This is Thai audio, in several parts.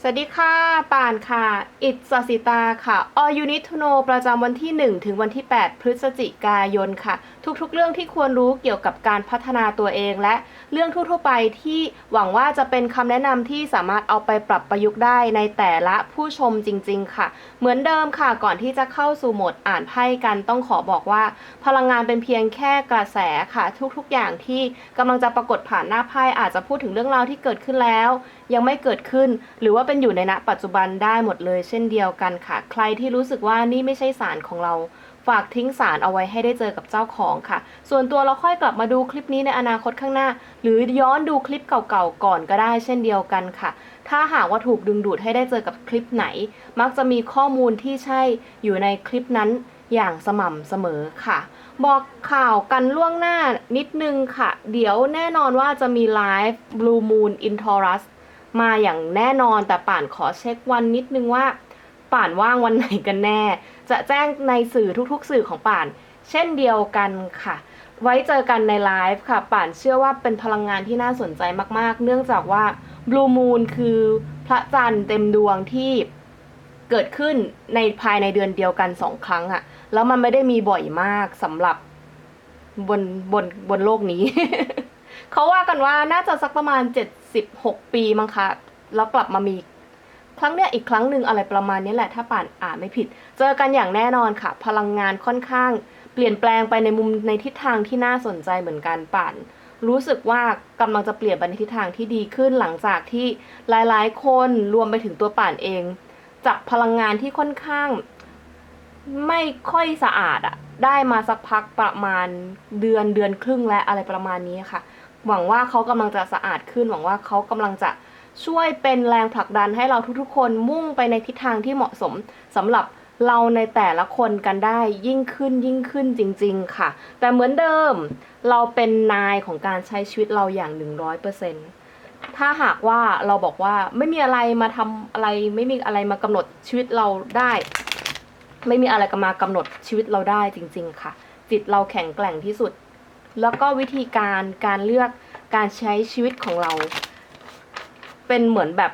สวัสดีค่ะ ป่านค่ะ อิตสสิตาค่ะ All You Need to Know ประจำวันที่ 1 ถึงวันที่ 8 พฤศจิกายนค่ะ ทุกๆ เรื่องที่ควรรู้เกี่ยวกับการพัฒนาตัวเอง และเรื่องทั่วๆไปที่หวังว่าจะเป็นคำแนะนำที่สามารถเอาไปปรับประยุกต์ได้ในแต่ละผู้ชมจริง ๆ ค่ะ เหมือนเดิมค่ะ ก่อนที่จะเข้าสู่โหมดอ่านไพ่กันต้องขอบอกว่า พลังงานเป็นเพียงแค่กระแสค่ะ ทุกๆ อย่างที่กำลังจะปรากฏผ่านหน้าไพ่อาจจะพูดถึงเรื่องราวที่เกิดขึ้นแล้ว ยังไม่เกิดขึ้น หรือว่าเป็นอยู่ในณปัจจุบันได้หมดเลย เช่นเดียวกันค่ะ ใครที่รู้สึกว่านี่ไม่ใช่สารของเราฝากทิ้งสารเอาไว้ให้ได้เจอกับเจ้าของค่ะ ส่วนตัวเราค่อยกลับมาดูคลิปนี้ในอนาคตข้างหน้า หรือย้อนดูคลิปเก่าๆก่อนก็ได้เช่นเดียวกันค่ะ ถ้าหากว่าถูกดึงดูดให้ได้เจอกับคลิปไหน มักจะมีข้อมูลที่ใช่อยู่ในคลิปนั้นอย่างสม่ำเสมอค่ะ บอกข่าวกันล่วงหน้านิดนึงค่ะ เดี๋ยวแน่นอนว่าจะมีไลฟ์ Blue Moon in Taurus มาอย่างแน่นอนแต่ป่านขอเช็ควันนิดนึงว่า ป่านว่างวันไหนกันแน่ จะแจ้งในสื่อทุกๆ สื่อของป่าน เช่นเดียวกันค่ะ ไว้เจอกันในไลฟ์ค่ะ ป่านเชื่อว่าเป็นพลังงานที่น่าสนใจมากๆ เนื่องจากว่า Blue Moon คือพระจันทร์เต็มดวงที่เกิดขึ้นในภายในเดือนเดียวกันสองครั้งอะแล้วมันไม่ได้มีบ่อยมากสำหรับบนบนบนโลกนี้ เขาว่ากันว่าน่าจะสักประมาณ 76ปีมั้งคะ แล้วกลับมามีครั้งเนี้ยอีกครั้งหนึ่งอะไรประมาณนี้แหละถ้าป่านอ่านไม่ผิด เจอกันอย่างแน่นอนค่ะ พลังงานค่อนข้าง เปลี่ยนแปลงไปในมุมในทิศทางที่น่าสนใจเหมือนกันป่าน รู้สึกว่ากำลังจะเปลี่ยนไปในทิศทางที่ดีขึ้นหลังจากที่หลายๆ คนรวมไปถึงตัวป่านเองจากพลังงานที่ค่อนข้าง ไม่ค่อยสะอาดอะได้มาสักพักประมาณเดือนเดือนครึ่งและอะไรประมาณนี้ค่ะ หวังว่าเขากำลังจะสะอาดขึ้น หวังว่าเขากำลังจะช่วยเป็นแรงผลักดันให้เราทุกๆ คนมุ่งไปในทิศทางที่เหมาะสมสำหรับเราในแต่ละคนกันได้ยิ่งขึ้นยิ่งขึ้นจริง ๆ ค่ะ แต่เหมือนเดิมเราเป็นนายของการใช้ชีวิตเราอย่าง 100%ถ้าหากว่าเราบอกว่าไม่มีอะไรมาทำอะไรไม่มีอะไรมากำหนดชีวิตเราได้ ไม่มีอะไรก็มากำหนดชีวิตเราได้จริง ๆ ค่ะ จิตเราแข็งแกร่งที่สุด แล้วก็วิธีการการเลือก การใช้ชีวิตของเรา เป็นเหมือนแบบ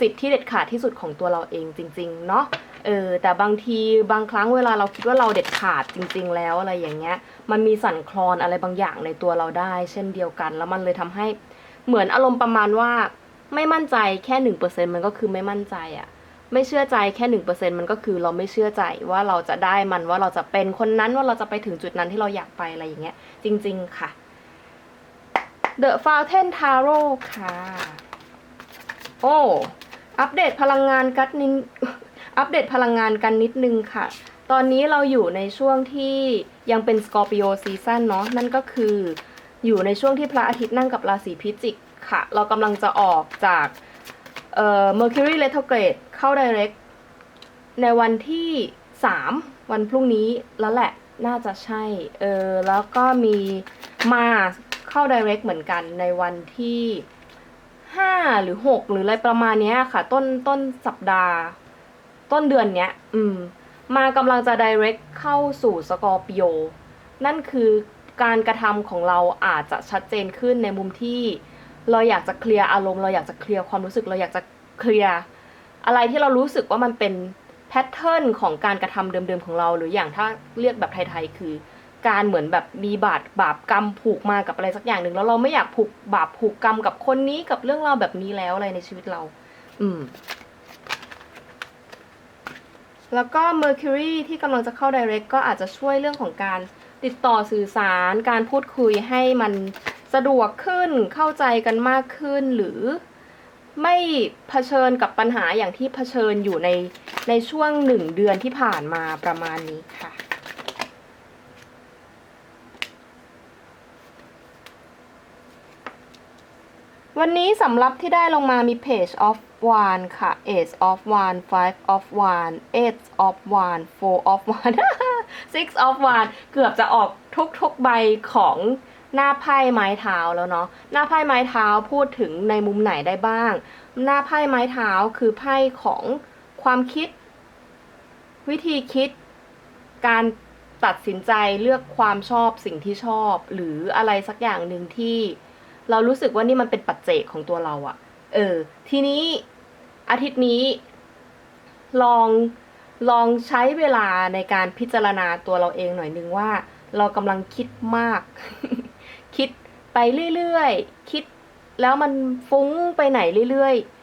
สิทธิ์ที่เด็ดขาดที่สุดของตัวเราเองจริง ๆ เนาะเออแต่บางทีบางครั้งเวลาเราคิดว่าเราเด็ดขาดจริง ๆ แล้วอะไรอย่างเงี้ย มันมีสั่นคลอนอะไรบางอย่างในตัวเราได้ เช่นเดียวกัน แล้วมันเลยทำให้เหมือนอารมณ์ประมาณว่า ไม่มั่นใจแค่หนึ่งเปอร์เซ็นมันก็คือไม่มั่นใจอะไม่เชื่อใจแค่หนึ่งเปอร์เซ็นมันก็คือเราไม่เชื่อใจว่าเราจะได้มันว่าเราจะเป็นคนนั้นว่าเราจะไปถึงจุดนั้นที่เราอยากไปอะไรอย่างเงี้ย จริง ๆ ค่ะ The Fountain Tarot ค่ะ โอ้ อัปเดตพลังงานกันนิดอัปเดตพลังงานกันนิดนึงค่ะ ตอนนี้เราอยู่ในช่วงที่ยังเป็นสกอร์ปิโอซีซันเนาะ นั่นก็คืออยู่ในช่วงที่พระอาทิตย์นั่งกับราศีพิจิกค่ะ เรากำลังจะออกจากเอ่อ Mercury retrograde เข้า direct ในวันที่ 3 วันพรุ่งนี้แล้วแหละน่าจะใช่ เออ แล้วก็มีมา เข้า direct เหมือนกันในวันที่ 5 หรือ 6 หรืออะไรประมาณนี้ค่ะ ต้นต้นสัปดาห์ ต้นเดือนเนี้ย อืม มากำลังจะ direct เข้าสู่สกอร์ปิโอนั่นคือการกระทำของเราอาจจะชัดเจนขึ้นในมุมที่ เราอยากจะเคลียร์อารมณ์ เราอยากจะเคลียร์ความรู้สึก เราอยากจะเคลียร์อะไรที่เรารู้สึกว่ามันเป็นแพทเทิร์นของการกระทำเดิมๆของเรา หรืออย่างถ้าเรียกแบบไทยๆคือ การเหมือนแบบมีบาดบาปกรรมผูกมากับอะไรสักอย่างหนึ่งแล้วเราไม่อยากผูกบาปผูกกรรมกับคนนี้กับเรื่องราวแบบนี้แล้วอะไรในชีวิตเรา อืม แล้วก็ Mercury ที่กำลังจะเข้า Direct ก็อาจจะช่วยเรื่องของการติดต่อสื่อสารการพูดคุยให้มันสะดวกขึ้นเข้าใจกันมากขึ้นหรือไม่เผชิญกับปัญหาอย่างที่เผชิญอยู่ในในช่วงหนึ่งเดือนที่ผ่านมาประมาณนี้ค่ะ วันนี้สำหรับที่ได้ลงมามี Page of One ค่ะ Ace of One Five of One Eight of One Four of One Six of One เกือบจะออกทุกๆใบของหน้าไพ่ไม้เท้าแล้วเนาะ หน้าไพ่ไม้เท้าพูดถึงในมุมไหนได้บ้าง หน้าไพ่ไม้เท้าคือไพ่ของความคิด วิธีคิด การตัดสินใจเลือกความชอบสิ่งที่ชอบ หรืออะไรสักอย่างหนึ่งที่ เรารู้สึกว่านี่มันเป็นปัจเจกของตัวเราอะเออ ทีนี้อาทิตย์นี้ ลองลองใช้เวลาในการพิจารณาตัวเราเองหน่อยนึงว่า เรากำลังคิดมาก คิดไปเรื่อยๆ คิดแล้วมันฟุ้งไปไหนเรื่อยๆ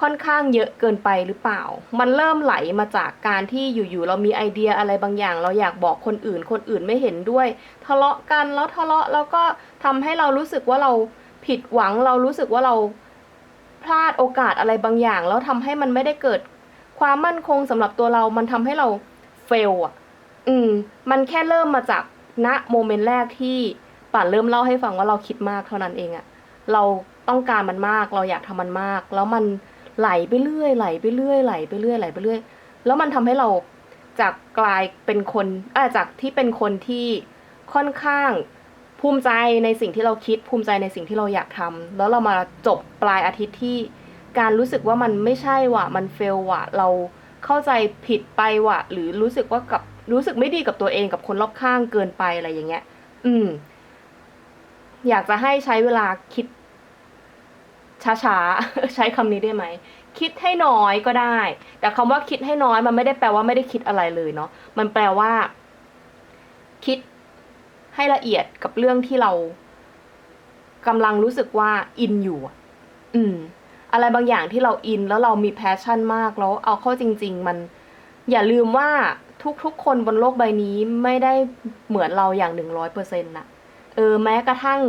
ค่อนข้างเยอะเกินไปหรือเปล่า มันเริ่มไหลมาจากการที่อยู่ๆเรามีไอเดียอะไรบางอย่าง เราอยากบอกคนอื่น คนอื่นไม่เห็นด้วย ทะเลาะกันแล้วทะเลาะแล้วก็ทำให้เรารู้สึกว่าเราผิดหวัง เรารู้สึกว่าเราพลาดโอกาสอะไรบางอย่าง แล้วทำให้มันไม่ได้เกิด ความมั่นคงสำหรับตัวเรา มันทำให้เราเฟลอะ อืม มันแค่เริ่มมาจากณโมเมนต์แรกที่ป่านเริ่มเล่าให้ฟังว่าเราคิดมากเท่านั้นเองอะเราต้องการมันมาก เราอยากทำมันมาก แล้วมัน ไหลไปเรื่อยไหลไปเรื่อยไหลไปเรื่อยไหลไปเรื่อย แล้วมันทำให้เราจากกลายเป็นคนอาจากที่เป็นคนที่ค่อนข้างภูมิใจในสิ่งที่เราคิดภูมิใจในสิ่งที่เราอยากทำแล้วเรามาจบปลายอาทิตย์ที่การรู้สึกว่ามันไม่ใช่ว่ะมันเฟลว่ะเราเข้าใจผิดไปว่ะ หรือรู้สึกว่ากับรู้สึกไม่ดีกับตัวเองกับคนรอบข้างเกินไปอะไรอย่างเงี้ย อืม อยากจะให้ใช้เวลาคิด ช้าๆ ใช้คำนี้ได้ไหม คิดให้น้อยก็ได้ แต่คำว่าคิดให้น้อยมันไม่ได้แปลว่าไม่ได้คิดอะไรเลยเนาะ มันแปลว่า คิดให้ละเอียดกับเรื่องที่เรากำลังรู้สึกว่าอินอยู่ อืม อะไรบางอย่างที่เราอินแล้วเรามีแพชชั่นมากแล้วเอาเข้าจริง ๆ มัน อย่าลืมว่าทุกๆ คนบนโลกใบนี้ไม่ได้เหมือนเราอย่างหนึ่งร้อยเปอร์เซ็นต์ะเออแม้กระทั่ง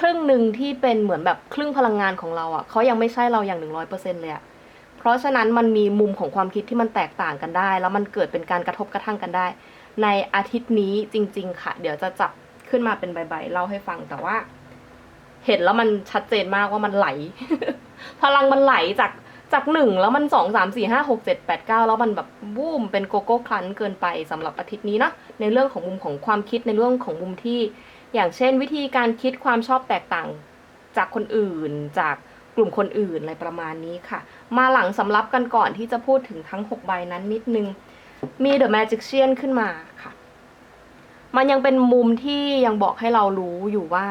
ครึ่งหนึ่งที่เป็นเหมือนแบบครึ่งพลังงานของเราอะ่ะเขายังไม่ใช่เราอย่างหนึ่งร้อยเปอร์เซ็นเลยอะเพราะฉะนั้นมันมีมุมของความคิดที่มันแตกต่างกันได้ แล้วมันเกิดเป็นการกระทบกระทั่งกันได้ ในอาทิตย์นี้จริง ๆ ค่ะ เดี๋ยวจะจับขึ้นมาเป็นใบๆเล่าให้ฟังแต่ว่า เห็นแล้วมันชัดเจนมากว่ามันไหล พลังมันไหลจากจากหนึ่งแล้วมันสองสามสี่ห้าหกเจ็ดแปดเก้าแล้วมันแบบบูมเป็นโกโก้คลันเกินไปสำหรับอาทิตย์นี้เนาะในเรื่องของมุมของความคิดในเรื่องของมุมที่ อย่างเช่น วิธีการคิดความชอบแตกต่างจากคนอื่น จากกลุ่มคนอื่นอะไรประมาณนี้ค่ะ มาหลังสำรับกันก่อนที่จะพูดถึงทั้ง 6 ใบนั้นนิดนึง มี The Magician ขึ้นมาค่ะ มันยังเป็นมุมที่ยังบอกให้เรารู้อยู่ว่า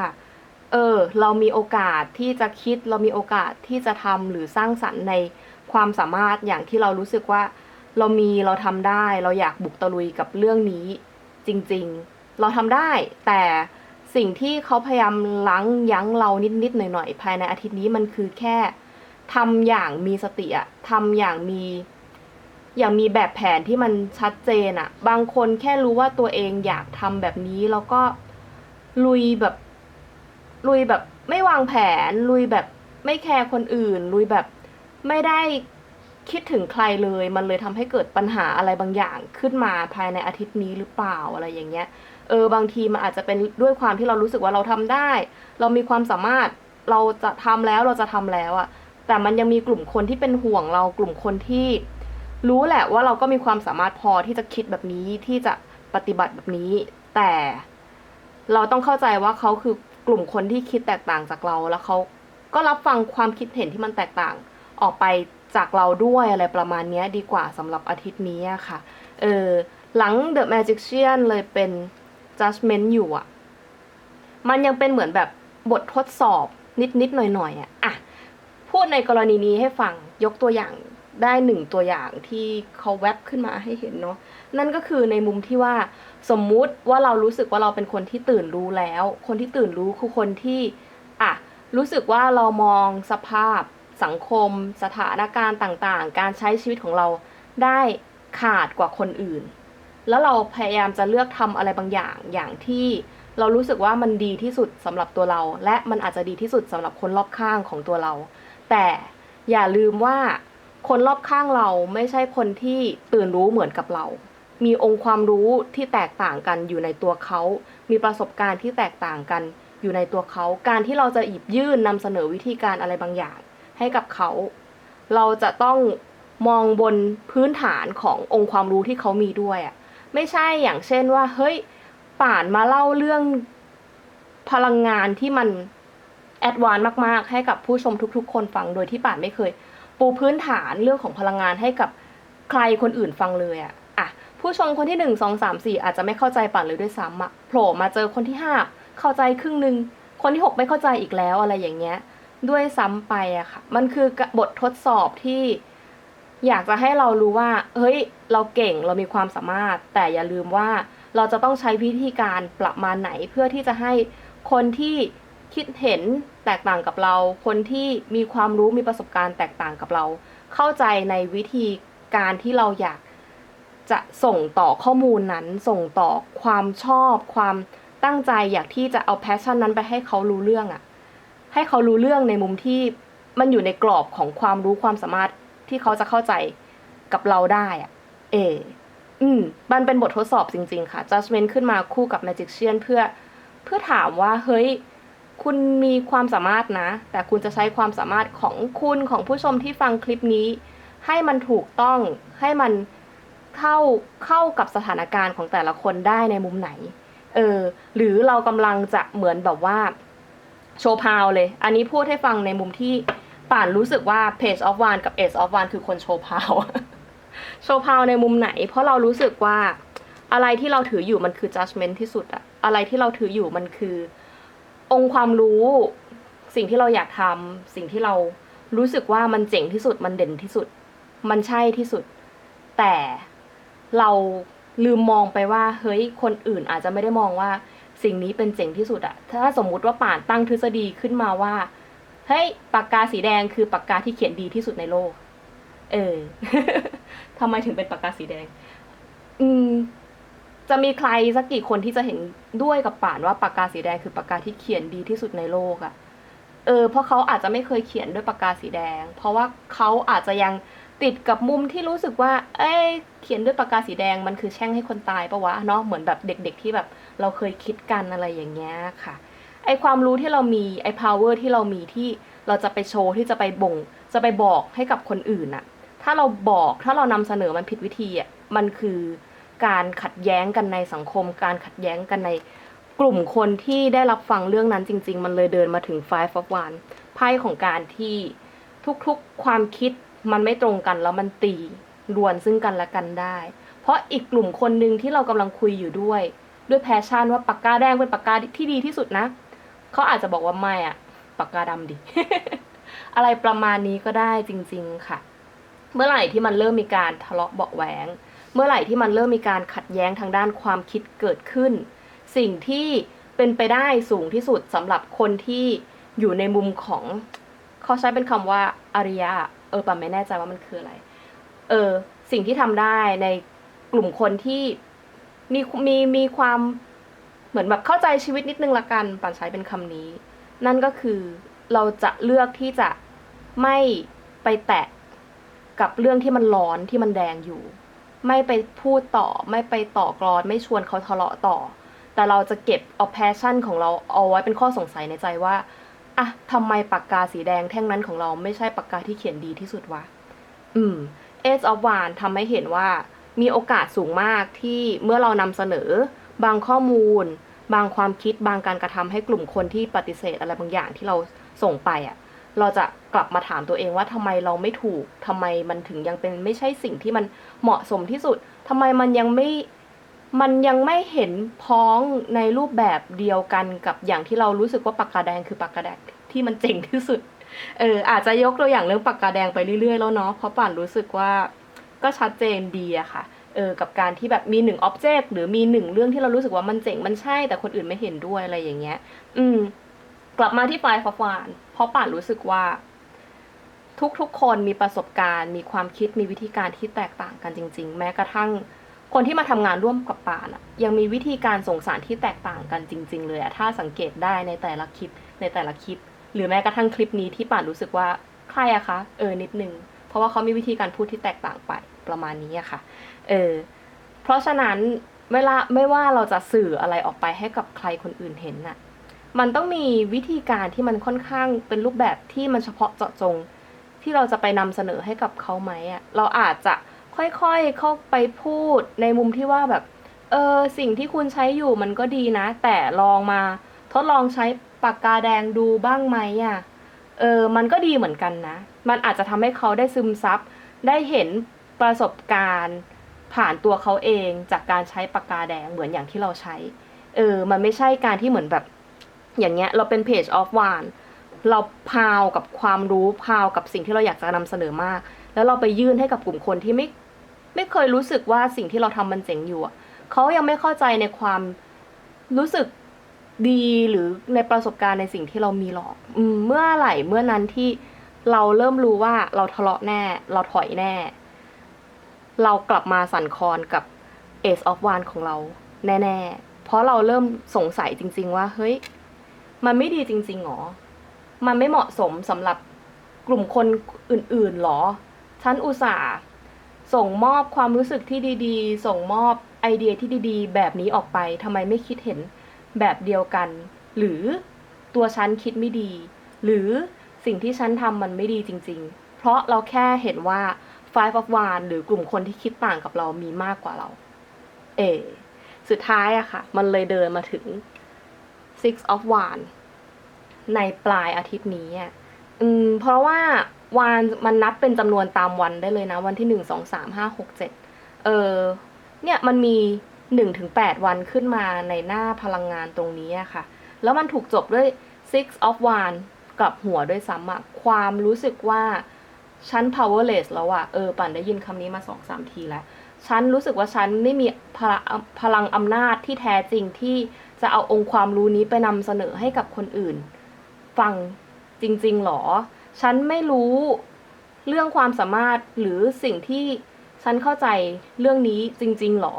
เออ เรามีโอกาสที่จะคิด เรามีโอกาสที่จะทำหรือสร้างสรรค์ในความสามารถอย่างที่เรารู้สึกว่า เรามีเราทำได้ เราอยากบุกตะลุยกับเรื่องนี้ จริง ๆ เราทำได้แต่ สิ่งที่เขาพยายามลังยั้งเรานิดๆหน่อยๆภายในอาทิตย์นี้มันคือแค่ทำอย่างมีสติอะทำอย่างมี อย่างมีแบบแผนที่มันชัดเจนอะบางคนแค่รู้ว่าตัวเองอยากทำแบบนี้แล้วก็ลุยแบบ ลุยแบบไม่วางแผน ลุยแบบไม่แคร์คนอื่น ลุยแบบไม่ได้คิดถึงใครเลย มันเลยทำให้เกิดปัญหาอะไรบางอย่างขึ้นมาภายในอาทิตย์นี้หรือเปล่าอะไรอย่างเงี้ย เออบางทีมันอาจจะเป็นด้วยความที่เรารู้สึกว่าเราทำได้ เรามีความสามารถเราจะทำแล้วเราจะทำแล้วอะแต่มันยังมีกลุ่มคนที่เป็นห่วงเรากลุ่มคนที่ รู้แหละว่าเราก็มีความสามารถพอที่จะคิดแบบนี้ที่จะปฏิบัติแบบนี้ แต่เราต้องเข้าใจว่าเขาคือกลุ่มคนที่คิดแตกต่างจากเราแล้วเขาก็รับฟังความคิดเห็นที่มันแตกต่างออกไปจากเราด้วยอะไรประมาณนี้ดีกว่าสำหรับอาทิตย์นี้ค่ะ เออหลัง The Magician เลยเป็น Judgment อยู่อะมันยังเป็นเหมือนแบบบททดสอบนิดๆหน่อยๆอะอะพูดในกรณีนี้ให้ฟังยกตัวอย่างได้หนึ่งตัวอย่างที่เขาแวบขึ้นมาให้เห็นเนาะนั่นก็คือในมุมที่ว่าสมมุติว่าเรารู้สึกว่าเราเป็นคนที่ตื่นรู้แล้ว คนที่ตื่นรู้คือคนที่อะรู้สึกว่าเรามองสภาพสังคม สถานการณ์ต่างๆ การใช้ชีวิตของเราได้ขาดกว่าคนอื่น แล้วเราพยายามจะเลือกทำอะไรบางอย่างอย่างที่เรารู้สึกว่ามันดีที่สุดสำหรับตัวเรา และมันอาจจะดีที่สุดสำหรับคนรอบข้างของตัวเรา แต่อย่าลืมว่าคนรอบข้างเราไม่ใช่คนที่ตื่นรู้เหมือนกับเรา มีองค์ความรู้ที่แตกต่างกันอยู่ในตัวเขา มีประสบการณ์ที่แตกต่างกันอยู่ในตัวเขา การที่เราจะหยิบยื่นนำเสนอวิธีการอะไรบางอย่าง ให้กับเขา เราจะต้องมองบนพื้นฐานขององค์ความรู้ที่เขามีด้วยอะ ไม่ใช่อย่างเช่นว่าเฮ้ยป่านมาเล่าเรื่องพลังงานที่มันแอดวานมาก ๆ ให้กับผู้ชมทุก ๆ คนฟังโดยที่ป่านไม่เคย ปูพื้นฐานเรื่องของพลังงานให้กับใครคนอื่นฟังเลยอะอะผู้ชมคนที่หนึ่งสองสามสี่อาจจะไม่เข้าใจป่านเลยด้วยซ้ำอะโผล่มาเจอคนที่ห้าเข้าใจครึ่งหนึ่งคนที่หกไม่เข้าใจอีกแล้วอะไรอย่างเงี้ย ด้วยซ้ำไปอะค่ะ มันคือบททดสอบที่ อยากจะให้เรารู้ว่า เฮ้ย เราเก่งเรามีความสามารถ แต่อย่าลืมว่าเราจะต้องใช้วิธีการประมาณไหนเพื่อที่จะให้คนที่คิดเห็นแตกต่างกับเรา คนที่มีความรู้มีประสบการณ์แตกต่างกับเรา เข้าใจในวิธีการที่เราอยากจะส่งต่อข้อมูลนั้น ส่งต่อความชอบ ความตั้งใจอยากที่จะเอาแพชชั่นนั้นไปให้เขารู้เรื่องอะให้เขารู้เรื่องในมุมที่มันอยู่ในกรอบของความรู้ความสามารถ ที่เขาจะเข้าใจกับเราได้อะเอออืมมันเป็นบททดสอบจริง ๆ ค่ะ judgment ขึ้นมาคู่กับ magician เพื่อเพื่อถามว่าเฮ้ยคุณมีความสามารถนะ แต่คุณจะใช้ความสามารถของคุณของผู้ชมที่ฟังคลิปนี้ ให้มันถูกต้องให้มันเข้าเข้ากับสถานการณ์ของแต่ละคนได้ในมุมไหน เออ หรือเรากำลังจะเหมือนแบบว่า โชว์พาวเลย อันนี้พูดให้ฟังในมุมที่ ป่านรู้สึกว่า Page of One กับ Ace of One คือคนโชว์พาวโชว์พาวในมุมไหน เพราะเรารู้สึกว่าอะไรที่เราถืออยู่มันคือ judgment ที่สุดอะอะไรที่เราถืออยู่มันคือ องค์ความรู้ สิ่งที่เราอยากทำสิ่งที่เรารู้สึกว่ามันเจ๋งที่สุดมันเด่นที่สุด มันใช่ที่สุด แต่เราลืมมองไปว่า เฮ้ยคนอื่นอาจจะไม่ได้มองว่า สิ่งนี้เป็นเจ๋งที่สุดอะถ้าสมมุติว่าป่านตั้งทฤษฎีขึ้นมาว่า เฮ้ยปากกาสีแดงคือปากกาที่เขียนดีที่สุดในโลก เออทำไมถึงเป็นปากกาสีแดง อืม จะมีใครสักกี่คนที่จะเห็นด้วยกับป่านว่าปากกาสีแดงคือปากกาที่เขียนดีที่สุดในโลกอะเออเพราะเขาอาจจะไม่เคยเขียนด้วยปากกาสีแดง เพราะว่าเขาอาจจะยังติดกับมุมที่รู้สึกว่า เอ้ยเขียนด้วยปากกาสีแดงมันคือแช่งให้คนตายปะวะเนาะเหมือนแบบเด็ก ๆ ที่แบบเราเคยคิดกันอะไรอย่างเงี้ยค่ะ ไอความรู้ที่เรามีไอ power ที่เรามีที่เราจะไปโชว์ที่จะไปบ่ง จะไปบอกให้กับคนอื่นอะถ้าเราบอกถ้าเรานำเสนอมันผิดวิธีอะมันคือการขัดแย้งกันในสังคม การขัดแย้งกันในกลุ่มคนที่ได้รับฟังเรื่องนั้นจริง ๆ มันเลยเดินมาถึง five of one ไพ่ของการที่ทุกๆความคิดมันไม่ตรงกันแล้วมันตีรวนซึ่งกันและกันได้ เพราะอีกกลุ่มคนหนึ่งที่เรากำลังคุยอยู่ด้วย ด้วยแพชชั่นว่าปากกาแดงเป็นปากกาที่ดีที่สุดนะ เขาอาจจะบอกว่าไม่อะปากกาดำดิ อะไรประมาณนี้ก็ได้จริง ๆ ค่ะ เมื่อไหร่ที่มันเริ่มมีการทะเลาะเบาะแหวง เมื่อไหร่ที่มันเริ่มมีการขัดแย้งทางด้านความคิดเกิดขึ้น สิ่งที่เป็นไปได้สูงที่สุดสำหรับคนที่อยู่ในมุมของเขาใช้เป็นคำว่าอาริยะเออปัไม่แน่ใจว่ามันคืออะไร เออ สิ่งที่ทำได้ในกลุ่มคนที่มีมีมีความ เหมือนแบบเข้าใจชีวิตนิดนึงละกันปันใช้เป็นคำนี้ นั่นก็คือเราจะเลือกที่จะไม่ไปแตะกับเรื่องที่มันร้อนที่มันแดงอยู่ ไม่ไปพูดต่อ ไม่ไปต่อกรอน ไม่ชวนเขาทะเลาะต่อ แต่เราจะเก็บเอาแพชชั่นของเราเอาไว้เป็นข้อสงสัยในใจว่าอะทำไมปากกาสีแดงแท่งนั้นของเราไม่ใช่ปากกาที่เขียนดีที่สุดวะ อืม Ace of Wands ทำให้เห็นว่ามีโอกาสสูงมากที่เมื่อเรานำเสนอบางข้อมูล บางความคิดบางการกระทำให้กลุ่มคนที่ปฏิเสธอะไรบางอย่างที่เราส่งไปอะเราจะกลับมาถามตัวเองว่าทำไมเราไม่ถูกทำไมมันถึงยังเป็นไม่ใช่สิ่งที่มันเหมาะสมที่สุดทำไมมันยังไม่มันยังไม่เห็นพ้องในรูปแบบเดียวกันกับอย่างที่เรารู้สึกว่าปากกาแดงคือปากกาแดงที่มันเจ๋งที่สุดเอออาจจะยกตัวอย่างเรื่องปากกาแดงไปเรื่อยๆแล้วเนาะเพราะป่านรู้สึกว่าก็ชัดเจนดีอะค่ะ เออกับการที่แบบมีหนึ่งอ็อบเจกต์หรือมีหนึ่งเรื่องที่เรารู้สึกว่ามันเจ๋งมันใช่ แต่คนอื่นไม่เห็นด้วยอะไรอย่างเงี้ย อืม กลับมาที่ไฟฟ้าฟานเพราะป่านรู้สึกว่า ทุกๆคนมีประสบการณ์ มีความคิดมีวิธีการที่แตกต่างกันจริง ๆ แม้กระทั่งคนที่มาทำงานร่วมกับป่านอะยังมีวิธีการส่งสารที่แตกต่างกันจริง ๆ เลยอะถ้าสังเกตได้ในแต่ละคลิปในแต่ละคลิป หรือแม้กระทั่งคลิปนี้ที่ป่านรู้สึกว่าใครอะคะเออนิดนึง เพราะว่าเขามีวิธีการพูดที่แตกต่างไปประมาณนี้อะค่ะ เออ เพราะฉะนั้นเวลาไม่ว่าเราจะสื่ออะไรออกไปให้กับใครคนอื่นเห็นน่ะ มันต้องมีวิธีการที่มันค่อนข้างเป็นรูปแบบที่มันเฉพาะเจาะจง ที่เราจะไปนำเสนอให้กับเขาไหมอะเราอาจจะค่อยๆเข้าไปพูดในมุมที่ว่าแบบ เออสิ่งที่คุณใช้อยู่มันก็ดีนะ แต่ลองมาทดลองใช้ปากกาแดงดูบ้างไหมอะเออ มันก็ดีเหมือนกันนะ มันอาจจะทำให้เขาได้ซึมซับ ได้เห็นประสบการณ์ ผ่านตัวเขาเองจากการใช้ปากกาแดงเหมือนอย่างที่เราใช้ เออ มันไม่ใช่การที่เหมือนแบบ อย่างเงี้ย เราเป็น page of one เราพาวกับความรู้พาวกับสิ่งที่เราอยากจะนำเสนอมาก แล้วเราไปยื่นให้กับกลุ่มคนที่ไม่ ไม่เคยรู้สึกว่าสิ่งที่เราทำมันเจ๋งอยู่เขายังไม่เข้าใจในความรู้สึกดีหรือในประสบการณ์ในสิ่งที่เรามีหรอกเมื่อไหร่เมื่อนั้นที่เราเริ่มรู้ว่าเราทะเลาะแน่ เราถอยแน่ เรากลับมาสั่นคลอนกับ Ace of w a n d ของเราแน่ ๆ เพราะเราเริ่มสงสัยจริง ๆ ว่า เฮ้ย มันไม่ดีจริงๆหรอ มันไม่เหมาะสมสำหรับกลุ่มคนอื่นๆหรอ ฉันอุตส่าห์ส่งมอบความรู้สึกที่ดีๆ ส่งมอบไอเดียที่ดีๆ แบบนี้ออกไปทำไมไม่คิดเห็นแบบเดียวกัน หรือตัวฉันคิดไม่ดี หรือสิ่งที่ฉันทำมันไม่ดีจริง ๆ เพราะเราแค่เห็นว่า Five of Wands หรือกลุ่มคนที่คิดต่างกับเรามีมากกว่าเรา เอ สุดท้ายอะค่ะ มันเลยเดินมาถึง Six of Wands ในปลายอาทิตย์นี้อะอืม เพราะว่าวานมันนับเป็นจำนวนตามวันได้เลยนะ วันที่หนึ่งสองสามห้าหกเจ็ดเออ เนี่ยมันมีหนึ่งถึงแปดวันขึ้นมาในหน้าพลังงานตรงนี้อะค่ะ แล้วมันถูกจบด้วย six of wands กับหัวด้วยซ้ำอะความรู้สึกว่า ฉัน powerless แล้วอะเออปั่นได้ยินคำนี้มาสองสามทีแล้ว ฉันรู้สึกว่าฉันไม่มีพลพลังอำนาจที่แท้จริงที่จะเอาองค์ความรู้นี้ไปนำเสนอให้กับคนอื่น ฟังจริงๆหรอ ฉันไม่รู้เรื่องความสามารถหรือสิ่งที่ฉันเข้าใจเรื่องนี้จริงๆหรอ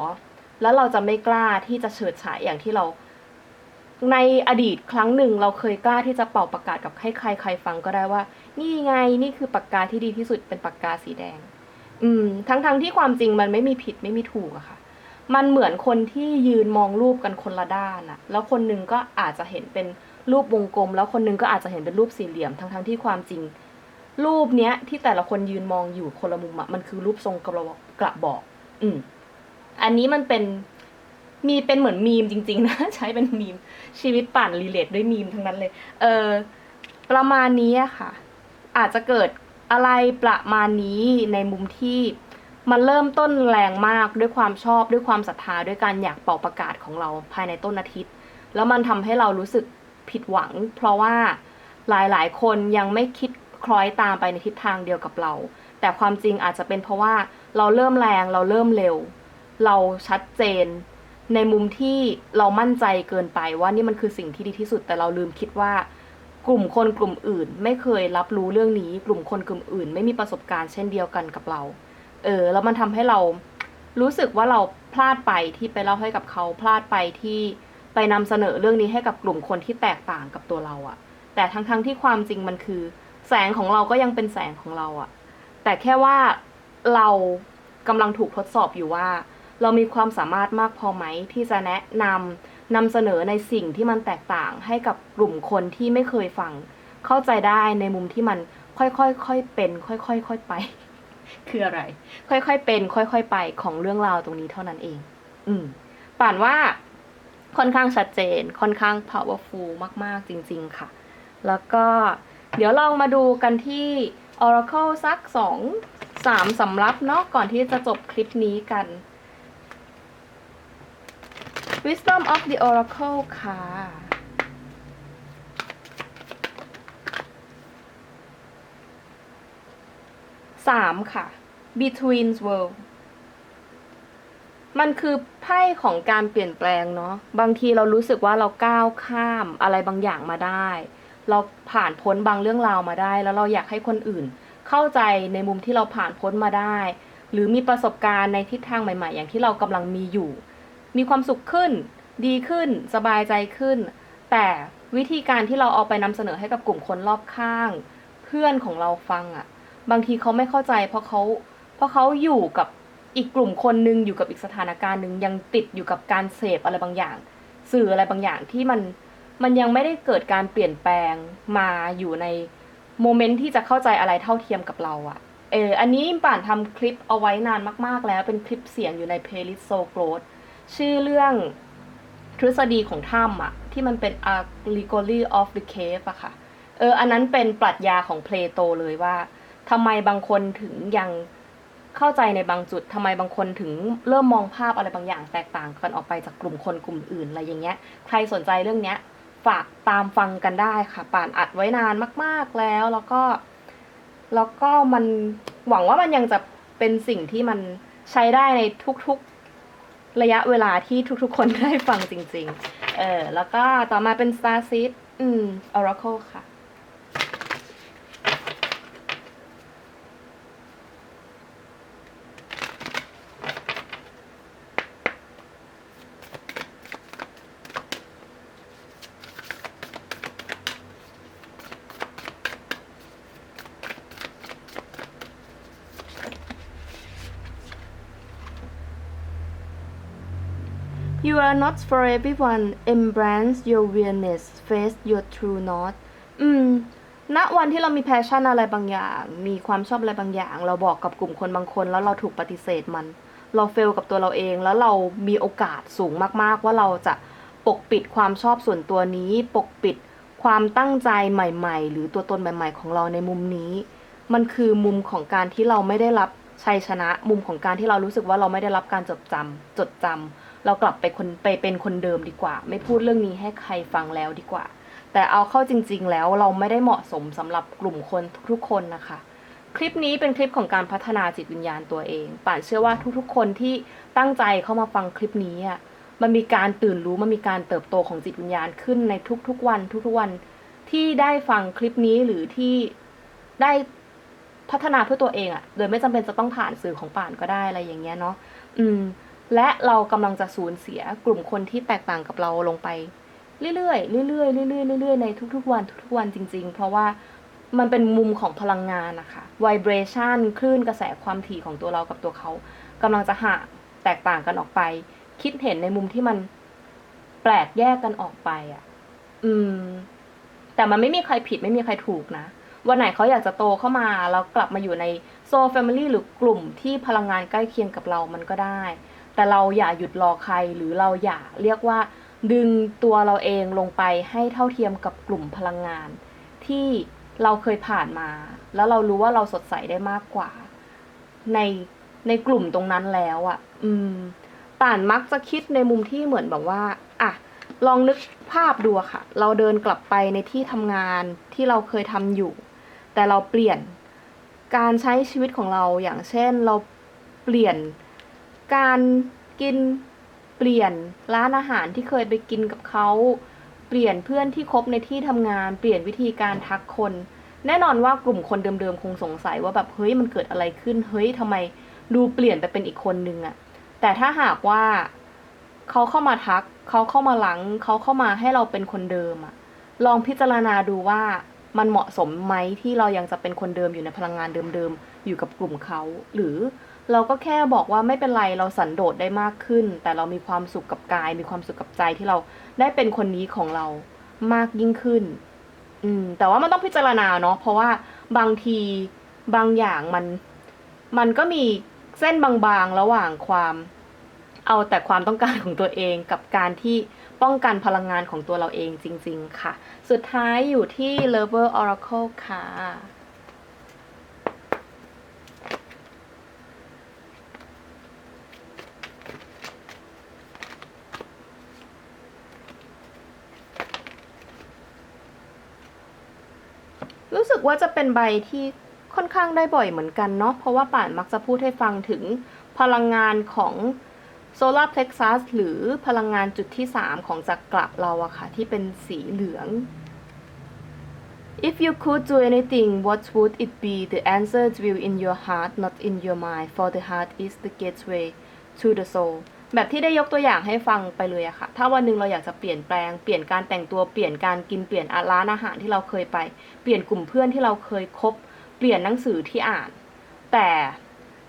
แล้วเราจะไม่กล้าที่จะเฉิดฉายอย่างที่เรา ในอดีตครั้งหนึ่งเราเคยกล้าที่จะเป่าประกาศกับให้ใครใครฟังก็ได้ว่า นี่ไงนี่คือปากกาที่ดีที่สุดเป็นปากกาสีแดง อืม ทั้งๆทที่ความจริงมันไม่มีผิดไม่มีถูกอะค่ะ มันเหมือนคนที่ยืนมองรูปกันคนละด้านอะแล้วคนหนึ่งก็อาจจะเห็นเป็นรูปวงกลม แล้วคนหนึงก็อาจจะเห็นเป็นรูปสี่เหลี่ยม ทั้งๆที่ความจริง รูปเนี้ย ที่แต่ละคนยืนมองอยู่คนละมุมอะมันคือรูปทรงกระบอกกระบอก อืม อันนี้มันเป็นมีเป็นเหมือนมีมจริง ๆ นะ ใช้เป็นมีมชีวิตปั่นรีเลทด้วยมีมทั้งนั้นเลย เออประมาณนี้อะค่ะ อาจจะเกิดอะไรประมาณนี้ในมุมที่มันเริ่มต้นแรงมากด้วยความชอบด้วยความศรัทธาด้วยการอยากเป่าประกาศของเราภายในต้นอาทิตย์ แล้วมันทำให้เรารู้สึกผิดหวัง เพราะว่าหลายๆ คนยังไม่คิดคล้อยตามไปในทิศทางเดียวกับเรา แต่ความจริงอาจจะเป็นเพราะว่าเราเริ่มแรงเราเริ่มเร็ว เราชัดเจน ในมุมที่เรามั่นใจเกินไปว่านี่มันคือสิ่งที่ดีที่สุด แต่เราลืมคิดว่า กลุ่มคนกลุ่มอื่น ไม่เคยรับรู้เรื่องนี้ กลุ่มคนกลุ่มอื่น ไม่มีประสบการณ์เช่นเดียวกันกับเรา เออ แล้วมันทำให้เรารู้สึกว่าเราพลาดไปที่ไปเล่าให้กับเขาพลาดไปที่ไปนำเสนอเรื่องนี้ให้กับกลุ่มคนที่แตกต่างกับตัวเราอะแต่ทั้งๆทที่ความจริงมันคือ แสงของเราก็ยังเป็นแสงของเราอะแต่แค่ว่าเรากำลังถูกทดสอบอยู่ว่า เรามีความสามารถมากพอไหมที่จะแนะนำ นำเสนอในสิ่งที่มันแตกต่างให้กับกลุ่มคนที่ไม่เคยฟัง เข้าใจได้ในมุมที่มันค่อยๆค่อยเป็น ค่อยๆค่อยไป คืออะไร ค่อยๆเป็น ค่อยๆไปของเรื่องราวตรงนี้เท่านั้นเอง อืมป่านว่าค่อนข้างชัดเจน ค่อนข้าง powerful มาก ๆ จริง ๆ ค่ะ แล้วก็เดี๋ยวลองมาดูกันที่ Oracle สักสองสามสำรับเนาะก่อนที่จะจบคลิปนี้กัน Wisdom of the Oracle ค่ะ สามค่ะ Between World มันคือไพ่ของการเปลี่ยนแปลงเนาะ บางทีเรารู้สึกว่าเราก้าวข้ามอะไรบางอย่างมาได้ เราผ่านพ้นบางเรื่องราวมาได้ แล้วเราอยากให้คนอื่น เข้าใจในมุมที่เราผ่านพ้นมาได้ หรือมีประสบการณ์ในทิศทางใหม่ ๆ อย่างที่เรากำลังมีอยู่ มีความสุขขึ้น ดีขึ้น สบายใจขึ้น แต่วิธีการที่เราเอาไปนำเสนอให้กับกลุ่มคนรอบข้าง เพื่อนของเราฟังอะ่ะ บางทีเขาไม่เข้าใจ เพราะเขาเพราะเขาอยู่กับอีกกลุ่มคนนึงอยู่กับอีกสถานการณ์หนึ่งยังติดอยู่กับการเสพอะไรบางอย่าง สื่ออะไรบางอย่างที่มันมันยังไม่ได้เกิดการเปลี่ยนแปลงมาอยู่ในโมเมนต์ที่จะเข้าใจอะไรเท่าเทียมกับเราอะเอออันนี้ป่านทำคลิปเอาไว้นานมากๆแล้วเป็นคลิปเสียงอยู่ในเพลย์ลิสต์โซโกรธ ชื่อเรื่องทฤษฎีของถ้ำอะที่มันเป็น allegory of the cave อะค่ะ เออ อันนั้นเป็นปรัชญาของเพลโตเลยว่าทำไมบางคนถึงยังเข้าใจในบางจุดทำไมบางคนถึงเริ่มมองภาพอะไรบางอย่างแตกต่างกันออกไปจากกลุ่มคนกลุ่มอื่นอะไรอย่างเงี้ย ใครสนใจเรื่องเนี้ยฝากตามฟังกันได้ค่ะ ป่านอัดไว้นานมาก ๆแล้ว แล้วก็ แล้วก็มันหวังว่ามันยังจะเป็นสิ่งที่มันใช้ได้ในทุกๆ ระยะเวลาที่ทุกๆ คนได้ฟังจริง ๆ เออแล้วก็ต่อมาเป็น Star Seed อืม Oracle ค่ะ You are not for everyone embrace your awareness face your true north อืมณวันที่เรามีแพชชั่นอะไรบางอย่าง มีความชอบอะไรบางอย่าง เราบอกกับกลุ่มคนบางคน แล้วเราถูกปฏิเสธมัน เราเฟลกับตัวเราเอง แล้วเรามีโอกาสสูงมากๆ ว่าเราจะปกปิดความชอบส่วนตัวนี้ ปกปิดความตั้งใจใหม่ ๆ หรือตัวตนใหม่ ๆ ของเราในมุมนี้ มันคือมุมของการที่เราไม่ได้รับชัยชนะ มุมของการที่เรารู้สึกว่าเราไม่ได้รับการจดจำจดจำ เรากลับไปคนไปเป็นคนเดิมดีกว่า ไม่พูดเรื่องนี้ให้ใครฟังแล้วดีกว่า แต่เอาเข้าจริง ๆ แล้วเราไม่ได้เหมาะสมสำหรับกลุ่มคนทุกๆคนนะคะ คลิปนี้เป็นคลิปของการพัฒนาจิตวิญญาณตัวเองป่านเชื่อว่าทุกๆ คนที่ตั้งใจเข้ามาฟังคลิปนี้อะมันมีการตื่นรู้มันมีการเติบโตของจิตวิญญาณขึ้นในทุกๆวัน ทุกๆวันที่ได้ฟังคลิปนี้หรือที่ได้พัฒนาเพื่อตัวเองอะ่ะ โดยไม่จำเป็นจะต้องผ่านสื่อของป่านก็ได้อะไรอย่างเงี้ยเนาะ อืม และเรากำลังจะสูญเสียกลุ่มคนที่แตกต่างกับเราลงไป เรื่อยๆเรื่อยๆเรื่อยๆเรื่อยๆในทุกๆวันทุกๆวันจริง ๆ เพราะว่ามันเป็นมุมของพลังงานนะคะ vibration คลื่นกระแสความถี่ของตัวเรากับตัวเขากำลังจะห่างแตกต่างกันออกไป คิดเห็นในมุมที่มันแปลกแยกกันออกไปอะ อืม แต่มันไม่มีใครผิดไม่มีใครถูกนะวันไหนเขาอยากจะโตเข้ามาแล้วกลับมาอยู่ในโซลแฟมิลี่หรือกลุ่มที่พลังงานใกล้เคียงกับเรามันก็ได้ แต่เราอย่าหยุดรอใครหรือเราอย่าเรียกว่า ดึงตัวเราเองลงไปให้เท่าเทียมกับกลุ่มพลังงาน ที่เราเคยผ่านมา แล้วเรารู้ว่าเราสดใสได้มากกว่า ในในกลุ่มตรงนั้นแล้วอะ่ะ อืม ป่านมักจะคิดในมุมที่เหมือนแบบว่า อะ ลองนึกภาพดูค่ะ เราเดินกลับไปในที่ทำงานที่เราเคยทำอยู่ แต่เราเปลี่ยนการใช้ชีวิตของเราอย่างเช่นเราเปลี่ยน การกินเปลี่ยนร้านอาหารที่เคยไปกินกับเขาเปลี่ยนเพื่อนที่คบในที่ทำงาน เปลี่ยนวิธีการทักคน แน่นอนว่ากลุ่มคนเดิมๆคงสงสัยว่าแบบเฮ้ยมันเกิดอะไรขึ้นเฮ้ยทำไมดูเปลี่ยนไปเป็นอีกคนนึงอะแต่ถ้าหากว่าเขาเข้ามาทักเขาเข้ามาหลังเขาเข้ามาให้เราเป็นคนเดิมอะลองพิจารณาดูว่ามันเหมาะสมไหมที่เรายังจะเป็นคนเดิมอยู่ในพลังงานเดิมๆอยู่กับกลุ่มเขาหรือ เราก็แค่บอกว่าไม่เป็นไรเราสันโดษได้มากขึ้น แต่เรามีความสุขกับกาย มีความสุขกับใจที่เราได้เป็นคนนี้ของเรามากยิ่งขึ้น อืม แต่ว่ามันต้องพิจารณาเนาะเพราะว่าบางทีบางอย่างมัน มันก็มีเส้นบางๆระหว่างความ เอาแต่ความต้องการของตัวเองกับการที่ป้องกันพลังงานของตัวเราเองจริง ๆ ค่ะ สุดท้ายอยู่ที่ Lover Oracle ค่ะ ว่าจะเป็นใบที่ค่อนข้างได้บ่อยเหมือนกันเนาะเพราะว่าป่านมักจะพูดให้ฟังถึงพลังงานของโซลาร์เพล็กซัสหรือพลังงานจุดที่ 3 ของจักระเราอะค่ะ ที่เป็นสีเหลือง If you could do anything what would it be the answer will in your heart not in your mind for the heart is the gateway to the soul แบบที่ได้ยกตัวอย่างให้ฟังไปเลยอะค่ะ ถ้าวันหนึ่งเราอยากจะเปลี่ยนแปลง เปลี่ยนการแต่งตัว เปลี่ยนการกิน เปลี่ยนร้านอาหารที่เราเคยไป เปลี่ยนกลุ่มเพื่อนที่เราเคยคบ เปลี่ยนหนังสือที่อ่าน แต่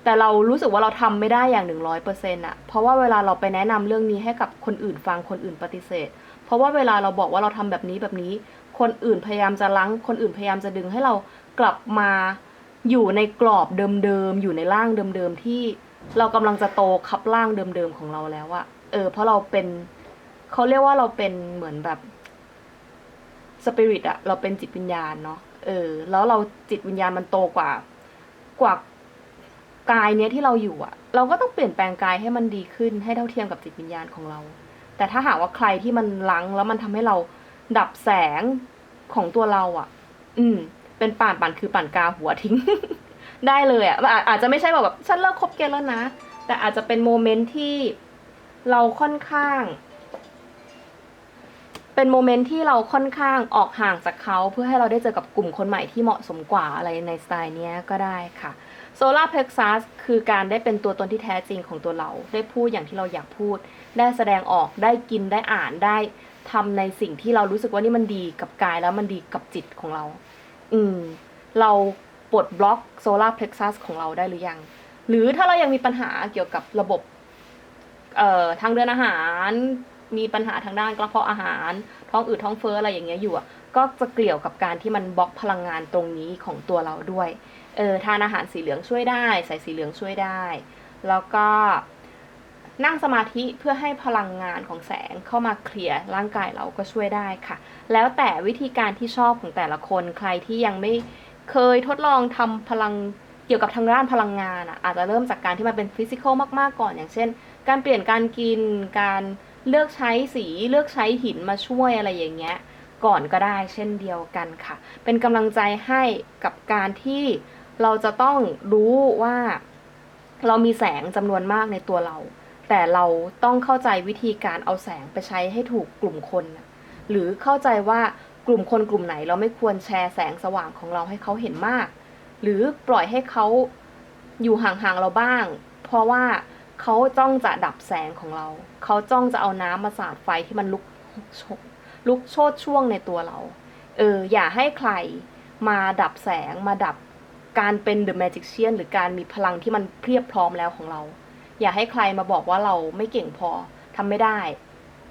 แต่เรารู้สึกว่าเราทำไม่ได้อย่างหนึ่งร้อยเปอร์เซ็นต์อะเพราะว่าเวลาเราไปแนะนำเรื่องนี้ให้กับคนอื่นฟัง คนอื่นปฏิเสธ เพราะว่าเวลาเราบอกว่าเราทำแบบนี้แบบนี้ คนอื่นพยายามจะลังคนอื่นพยายามจะดึงให้เรากลับมาอยู่ในกรอบเดิมๆ อยู่ในร่างเดิมๆ ที่ เรากำลังจะโตคับร่างเดิมๆของเราแล้วอะเออ เพราะเราเป็นเขาเรียกว่าเราเป็นเหมือนแบบสปิริตอะเราเป็นจิตวิญญาณเนาะเออ แล้วเราจิตวิญญาณมันโตกว่ากว่ากายเนี้ยที่เราอยู่อะเราก็ต้องเปลี่ยนแปลงกายให้มันดีขึ้นให้เท่าเทียมกับจิตวิญญาณของเรา แต่ถ้าหากว่าใครที่มันลังแล้วมันทำให้เราดับแสงของตัวเราอะ่ะอืม เป็นป่านป่านคือป่านกาหัวทิ้ง ได้เลยอะอาอาจจะไม่ใช่แบบแบบฉันเลิกคบแกแล้วนะ แต่อาจจะเป็นโมเมนต์ที่เราค่อนข้าง เป็นโมเมนต์ที่เราค่อนข้างออกห่างจากเขาเพื่อให้เราได้เจอกับกลุ่มคนใหม่ที่เหมาะสมกว่าอะไรในสไตล์เนี้ยก็ได้ค่ะ Solar Plexus คือการได้เป็นตัวตนที่แท้จริงของตัวเรา ได้พูดอย่างที่เราอยากพูด ได้แสดงออกได้กินได้อ่านได้ทำในสิ่งที่เรารู้สึกว่านี่มันดีกับกายแล้วมันดีกับจิตของเรา อืม เรา ปลดบล็อก Solar Plexus ของเราได้หรือยัง หรือถ้าเรายังมีปัญหาเกี่ยวกับระบบเอ่อทางเดินอาหาร มีปัญหาทางด้านกระเพาะอาหาร ท้องอืดท้องเฟ้ออะไรอย่างเงี้ยอยู่อะก็จะเกี่ยวกับการที่มันบล็อกพลังงานตรงนี้ของตัวเราด้วยเออทานอาหารสีเหลืองช่วยได้ ใส่สีเหลืองช่วยได้ แล้วก็นั่งสมาธิเพื่อให้พลังงานของแสงเข้ามาเคลียร์ร่างกายเราก็ช่วยได้ค่ะ แล้วแต่วิธีการที่ชอบของแต่ละคนใครที่ยังไม่ เคยทดลองทำพลังเกี่ยวกับทางด้านพลังงานอะอาจจะเริ่มจากการที่มันเป็นฟิสิกอลมากๆก่อน อย่างเช่น การเปลี่ยนการกิน การเลือกใช้สีเลือกใช้หินมาช่วยอะไรอย่างเงี้ยก่อนก็ได้เช่นเดียวกันค่ะ เป็นกำลังใจให้กับการที่เราจะต้องรู้ว่า เรามีแสงจำนวนมากในตัวเรา แต่เราต้องเข้าใจวิธีการเอาแสงไปใช้ให้ถูกกลุ่มคน หรือเข้าใจว่า กลุ่มคนกลุ่มไหนเราไม่ควรแชร์แสงสว่างของเราให้เขาเห็นมาก หรือปล่อยให้เขาอยู่ห่างๆเราบ้าง เพราะว่าเขาจ้องจะดับแสงของเรา เขาจ้องจะเอาน้ำมาสาดไฟที่มันลุกลุกโชดช่วงในตัวเรา เออ อย่าให้ใครมาดับแสงมาดับการเป็นเดอะแมจิกเชียนหรือการมีพลังที่มันเพียบพร้อมแล้วของเรา อย่าให้ใครมาบอกว่าเราไม่เก่งพอทำไม่ได้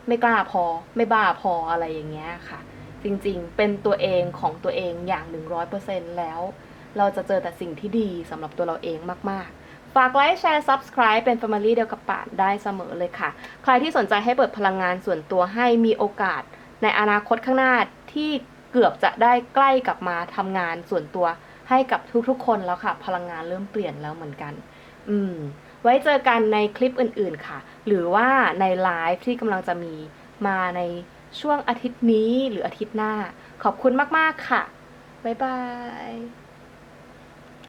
ไม่กล้าพอ ไม่บ้าพออะไรอย่างเงี้ยค่ะ จริงๆ เป็นตัวเองของตัวเองอย่างหนึ่งร้อยเปอร์เซ็นแล้ว เราจะเจอแต่สิ่งที่ดีสำหรับตัวเราเองมากๆ ฝากไลค์แชร์ Subscribe เป็น Family เดียวกับป่านได้เสมอเลยค่ะ ใครที่สนใจให้เปิดพลังงานส่วนตัวให้มีโอกาส ในอนาคตข้างหน้าที่เกือบจะได้ใกล้กลับมาทำงานส่วนตัวให้กับทุกๆ คนแล้วค่ะ พลังงานเริ่มเปลี่ยนแล้วเหมือนกัน อืม ไว้เจอกันในคลิปอื่นๆค่ะ หรือว่าในไลฟ์ที่กำลังจะมีมาใน ช่วงอาทิตย์นี้หรืออาทิตย์หน้า ขอบคุณมาก ๆ ค่ะ บ๊ายบาย